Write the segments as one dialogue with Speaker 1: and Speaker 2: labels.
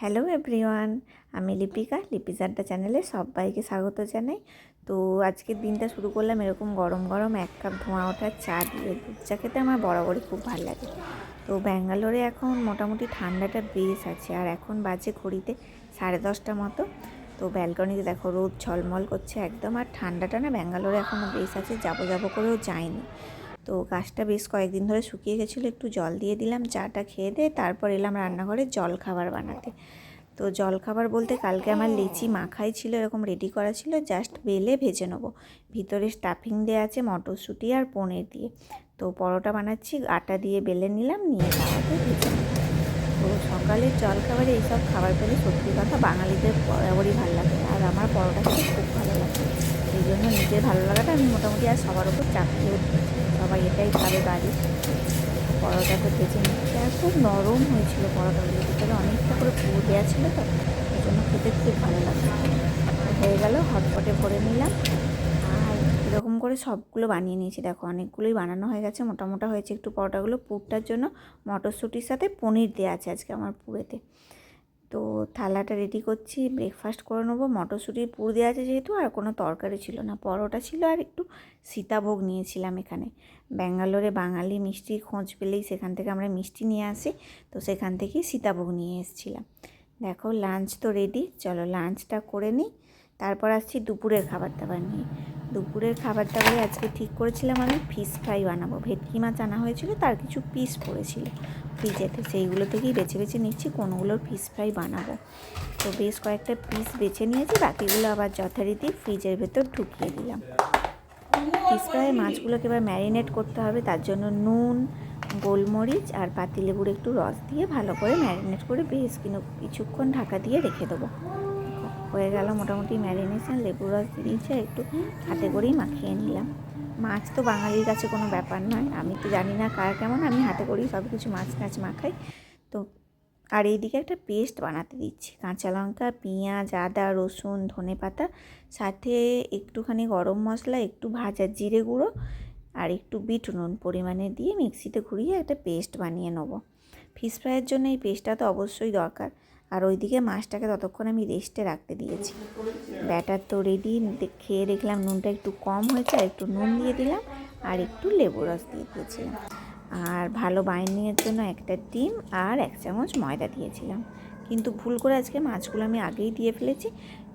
Speaker 1: Hello everyone, আমি লিপিকা লিপিস চ্যানেলে সবাইকে স্বাগত জানাই। তো আজকের দিনটা শুরু করলাম এরকম গরম গরম এক কাপ ধোঁয়া ওঠার চা দিয়ে। দুধ চা খেতে আমার বরাবরই খুব ভালো লাগে। তো ব্যাঙ্গালোরে এখন মোটামুটি ঠান্ডাটা বেশ আছে আর এখন বাজে ঘড়িতে সাড়ে দশটা মতো। তো ব্যালকনিতে দেখো রোদ ঝলমল করছে একদম আর ঠান্ডাটা না ব্যাঙ্গালোরে এখনও বেশ আছে, যাব যাব করেও যায়নি তো গাছটা বেশ কয়েকদিন ধরে শুকিয়ে গেছিল, একটু জল দিয়ে দিলাম, চাটা খেয়ে দিয়ে তারপর এলাম রান্নাঘরে জল খাবার বানাতে। তো জল খাবার বলতে কালকে আমার লিচি মাখাই ছিল, এরকম রেডি করা ছিল জাস্ট বেলে ভেজে নেব। ভিতরে স্টাফিং দেওয়া আছে মটরশুঁটি আর পনির দিয়ে। তো পরোটা বানাচ্ছি, আটা দিয়ে বেলে নিলাম, নিয়ে তাওয়াতে ভেজে তো সকালের জল খাবারে এইসব খাবার পেলে সত্যি কথা বাঙালিদের বরাবরই ভালো লাগে, আর আমার পরোটা খুব ভালো লাগে। জন্য নিজের ভালো লাগাটা আমি মোটামুটি আর সবার উপর চাপিয়ে সবাই এটাই খাবে বাড়ি পরোটাটা ভেজে নিচ্ছে। আর খুব নরম হয়েছিল পরোটাগুলো ভিতরে অনেকটা করে পুরো দেওয়া ছিল তো, এই জন্য খেতে খুব ভালো লাগছে। হয়ে গেল, হটপটে ভরে নিলাম। আর এরকম করে সবগুলো বানিয়ে নিয়েছি। দেখো, অনেকগুলোই বানানো হয়ে গেছে। মোটা মোটা হয়েছে একটু পরোটাগুলো। পুরটার জন্য মটরশুঁটির সাথে পনির দেওয়া আছে আজকে আমার পুরেতে তো থালাটা রেডি করছি ব্রেকফাস্ট করে নেব। মটরশুঁটির পুর দেওয়া আছে যেহেতু, আর কোনো তরকারি ছিল না। পরোটা ছিল আর একটু সীতাভোগ নিয়েছিলাম এখানে। ব্যাঙ্গালোরে বাঙালি মিষ্টির খোঁজ পেলেই সেখান থেকে আমরা মিষ্টি নিয়ে আসি, তো সেখান থেকেই সীতাভোগ নিয়ে এসেছিলাম। দেখো লাঞ্চ তো রেডি চলো লাঞ্চটা করে নিই। তারপর আসছি দুপুরের খাবার দাবার নিয়ে। দুপুরের খাবার দাবারে আজকে ঠিক করেছিলাম আমি ফিশ ফ্রাই বানাবো। ভেটকি মাছ আনা হয়েছিল, তার কিছু পিস পড়েছিল। ফ্রিজেতে সেইগুলো থেকেই বেছে বেছে নিচ্ছি, কোনগুলোর ফিশ ফ্রাই বানাবো। তো বেশ কয়েকটা পিস বেছে নিয়েছি, বাকিগুলো আবার যথারীতি ফ্রিজের ভেতর ঢুকিয়ে দিলাম। ফিশ ফ্রাই মাছগুলোকে এবার ম্যারিনেট করতে হবে, তার জন্য নুন, গোলমরিচ আর পাতিলেবুর একটু রস দিয়ে ভালো করে ম্যারিনেট করে বেশ কিন্তু কিছুক্ষণ ঢাকা দিয়ে রেখে দেবো। হয়ে গেল মোটামুটি ম্যারিনেশন লেবুর রস দিয়েছে একটু হাতে করেই মাখিয়ে নিলাম। মাছ তো বাঙালির কাছে কোনো ব্যাপার নয়। আমি তো জানি না কার কেমন, আমি হাতে করেই সব কিছু মাছ টাছ মাখাই। তো আর এইদিকে একটা পেস্ট বানাতে দিচ্ছি। কাঁচা লঙ্কা, পেঁয়াজ, আদা, রসুন, ধনে পাতা, সাথে একটুখানি গরম মশলা, একটু ভাজা জিরে গুঁড়ো আর একটু বিট নুন পরিমাণে দিয়ে মিক্সিতে ঘুরিয়ে একটা পেস্ট বানিয়ে নেব। ফিশ ফ্রাইয়ের জন্য এই পেস্টটা তো অবশ্যই দরকার। আর ওইদিকে মাছটাকে ততক্ষণ আমি রেস্টে রাখতে দিয়েছি। ব্যাটার তো রেডি খেয়ে দেখলাম নুনটা একটু কম হয়েছে, আর একটু নুন দিয়ে দিলাম, আর একটু লেবু রস দিয়ে দিয়েছিলাম। আর ভালো বাইন্ডিংয়ের জন্য একটা ডিম আর এক চামচ ময়দা দিয়েছিলাম। কিন্তু ভুল করে আজকে মাছগুলো আমি আগেই দিয়ে ফেলেছি,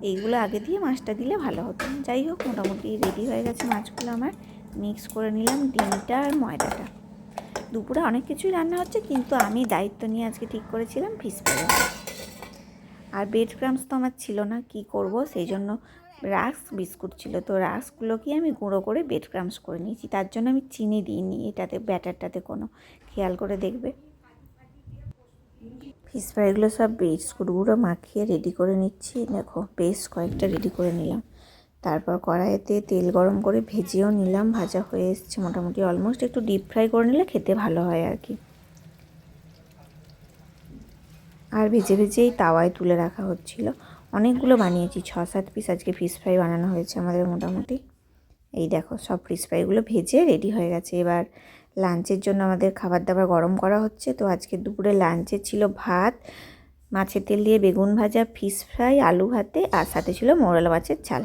Speaker 1: এইগুলো আগে দিয়ে মাছটা দিলে ভালো হতো। যাই হোক, মোটামুটি রেডি হয়ে গেছে মাছগুলো আমার। মিক্স করে নিলাম ডিমটা আর ময়দাটা। দুপুরে অনেক কিছুই রান্না হচ্ছে, কিন্তু আমি দায়িত্ব নিয়ে আজকে ঠিক করেছিলাম ফিস ফ্রাই আর ব্রেড ক্রামস তো আমার ছিল না, কি করব? সেই জন্য রাস্ক বিস্কুট ছিল। তো রাস্কগুলোকে আমি গুঁড়ো করে ব্রেড ক্রামস করে নিয়েছি। তার জন্য আমি চিনি দিইনি, এটাতে ব্যাটারটাতে কোনো খেয়াল করে দেখবে। ফিস ফ্রাইগুলো সব বিস্কুটগুলো মাখিয়ে রেডি করে নিচ্ছি। দেখো, বেশ কয়েকটা রেডি করে নিলাম। তারপর কড়াইতে তেল গরম করে ভেজেও নিলাম, ভাজা হয়ে এসছে মোটামুটি। অলমোস্ট একটু ডিপ ফ্রাই করে নিলে খেতে ভালো হয় আর কি। আর ভেজে ভেজেই তাওয়ায় তুলে রাখা হচ্ছিল। অনেকগুলো বানিয়েছি ছ সাত পিস আজকে ফিস ফ্রাই বানানো হয়েছে আমাদের মোটামুটি। এই দেখো, সব ফিস ফ্রাইগুলো ভেজে রেডি হয়ে গেছে। এবার লাঞ্চের জন্য আমাদের খাবার দাবার গরম করা হচ্ছে। তো আজকে দুপুরে লাঞ্চে ছিল ভাত, মাছের তেল দিয়ে বেগুন ভাজা ফিস ফ্রাই আলু ভাতে, আর সাথে ছিল মোরাল মাছের ঝাল।